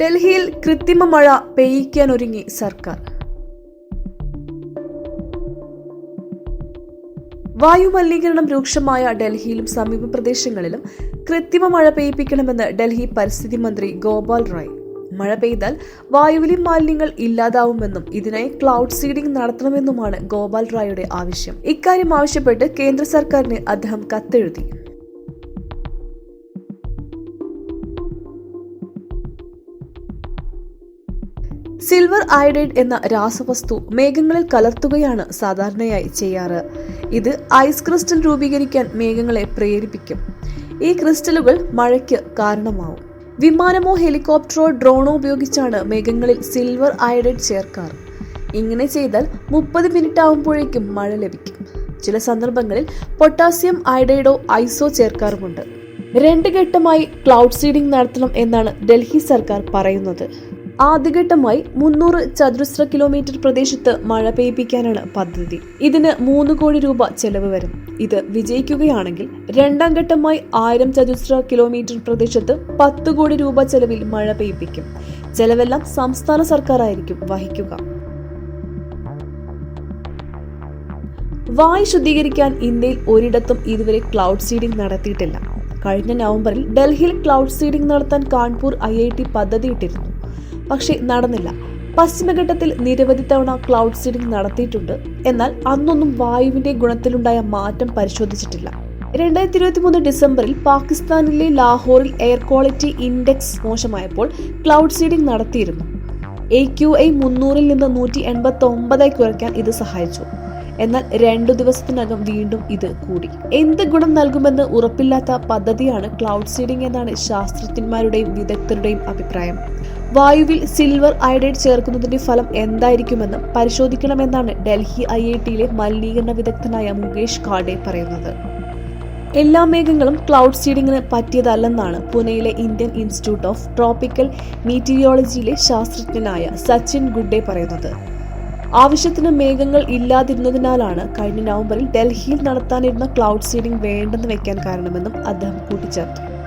ഡൽഹിയിൽ കൃത്രിമ മഴ പെയ്യിക്കാനൊരുങ്ങി സർക്കാർ. വായു മലിനീകരണം രൂക്ഷമായ ഡൽഹിയിലും സമീപ പ്രദേശങ്ങളിലും കൃത്രിമ മഴ പെയ്യിപ്പിക്കണമെന്ന് ഡൽഹി പരിസ്ഥിതി മന്ത്രി ഗോപാൽ റായ്. മഴ പെയ്താൽ വായുവിലെ മാലിന്യങ്ങൾ ഇല്ലാതാവുമെന്നും ഇതിനായി ക്ലൗഡ് സീഡിംഗ് നടത്തണമെന്നുമാണ് ഗോപാൽ റായുടെ ആവശ്യം. ഇക്കാര്യം ആവശ്യപ്പെട്ട് കേന്ദ്ര സർക്കാരിന് അദ്ദേഹം കത്തെഴുതി. സിൽവർ അയഡൈഡ് എന്ന രാസവസ്തു മേഘങ്ങളിൽ കലർത്തുകയാണ് സാധാരണയായി ചെയ്യാറ്. ഇത് ഐസ് ക്രിസ്റ്റൽ രൂപീകരിക്കാൻ മേഘങ്ങളെ പ്രേരിപ്പിക്കും. ഈ ക്രിസ്റ്റലുകൾ മഴയ്ക്ക് കാരണമാവും. വിമാനമോ ഹെലികോപ്റ്ററോ ഡ്രോണോ ഉപയോഗിച്ചാണ് മേഘങ്ങളിൽ സിൽവർ അയഡൈഡ് ചേർക്കാറ്. ഇങ്ങനെ ചെയ്താൽ മുപ്പത് മിനിറ്റ് ആകുമ്പോഴേക്കും മഴ ലഭിക്കും. ചില സന്ദർഭങ്ങളിൽ പൊട്ടാസ്യം അയഡൈഡോ ഐസോ ചേർക്കാറുമുണ്ട്. രണ്ട് ഘട്ടമായി ക്ലൗഡ് സീഡിംഗ് നടത്തണം എന്നാണ് ഡൽഹി സർക്കാർ പറയുന്നത്. ആദ്യഘട്ടമായി മുന്നൂറ് ചതുരശ്ര കിലോമീറ്റർ പ്രദേശത്ത് മഴ പെയ്യിപ്പിക്കാനാണ് പദ്ധതി. ഇതിന് മൂന്ന് കോടി രൂപ ചെലവ് വരും. ഇത് വിജയിക്കുകയാണെങ്കിൽ രണ്ടാം ഘട്ടമായി ആയിരം ചതുരശ്ര കിലോമീറ്റർ പ്രദേശത്ത് പത്ത് കോടി രൂപ ചെലവിൽ മഴ പെയ്യിപ്പിക്കും. ചെലവെല്ലാം സംസ്ഥാന സർക്കാരായിരിക്കും വഹിക്കുക. വായു ശുദ്ധീകരിക്കാൻ ഇന്ത്യയിൽ ഒരിടത്തും ഇതുവരെ ക്ലൗഡ് സീഡിംഗ് നടത്തിയിട്ടില്ല. കഴിഞ്ഞ നവംബറിൽ ഡൽഹിയിൽ ക്ലൗഡ് സീഡിംഗ് നടത്താൻ കാൺപൂർ ഐ ഐ ടി പദ്ധതിയിട്ടിരുന്നു. പക്ഷേ നടന്നില്ല. പശ്ചിമഘട്ടത്തിൽ നിരവധി തവണ ക്ലൗഡ് സീഡിംഗ് നടത്തിയിട്ടുണ്ട്. എന്നാൽ അന്നൊന്നും വായുവിന്റെ ഗുണത്തിലുണ്ടായ മാറ്റം പരിശോധിച്ചിട്ടില്ല. രണ്ടായിരത്തി ഇരുപത്തി മൂന്ന് ഡിസംബറിൽ പാകിസ്ഥാനിലെ ലാഹോറിൽ എയർ ക്വാളിറ്റി ഇൻഡെക്സ് മോശമായപ്പോൾ ക്ലൗഡ് സീഡിംഗ് നടത്തിയിരുന്നു. എ ക്യു ഐ മുന്നൂറിൽ നിന്ന് നൂറ്റി എൺപത്തി ഒമ്പതായി കുറയ്ക്കാൻ ഇത് സഹായിച്ചു. എന്നാൽ രണ്ടു ദിവസത്തിനകം വീണ്ടും ഇത് കൂടി. എന്ത് ഗുണം നൽകുമെന്ന് ഉറപ്പില്ലാത്ത പദ്ധതിയാണ് ക്ലൗഡ് സീഡിംഗ് എന്നാണ് ശാസ്ത്രജ്ഞന്മാരുടെയും വിദഗ്ധരുടെയും അഭിപ്രായം. വായുവിൽ സിൽവർ അയഡൈഡ് ചേർക്കുന്നതിന്റെ ഫലം എന്തായിരിക്കുമെന്ന് പരിശോധിക്കണമെന്നാണ് ഡൽഹി ഐ ഐ ടിയിലെ മലിനീകരണ വിദഗ്ധനായ മുകേഷ് ഖാഡെ പറയുന്നത്. എല്ലാ മേഘങ്ങളും ക്ലൗഡ് സീഡിങ്ങിന് പറ്റിയതല്ലെന്നാണ് പൂനെയിലെ ഇന്ത്യൻ ഇൻസ്റ്റിറ്റ്യൂട്ട് ഓഫ് ട്രോപ്പിക്കൽ മീറ്റീരിയോളജിയിലെ ശാസ്ത്രജ്ഞനായ സച്ചിൻ ഗുഡ്ഡെ പറയുന്നത്. ആവശ്യത്തിന് മേഘങ്ങൾ ഇല്ലാതിരുന്നതിനാലാണ് കഴിഞ്ഞ നവംബറിൽ ഡൽഹിയിൽ നടത്താനിരുന്ന ക്ലൗഡ് സീഡിംഗ് വേണ്ടെന്ന് വെക്കാൻ കാരണമെന്നും അദ്ദേഹം കൂട്ടിച്ചേർത്തു.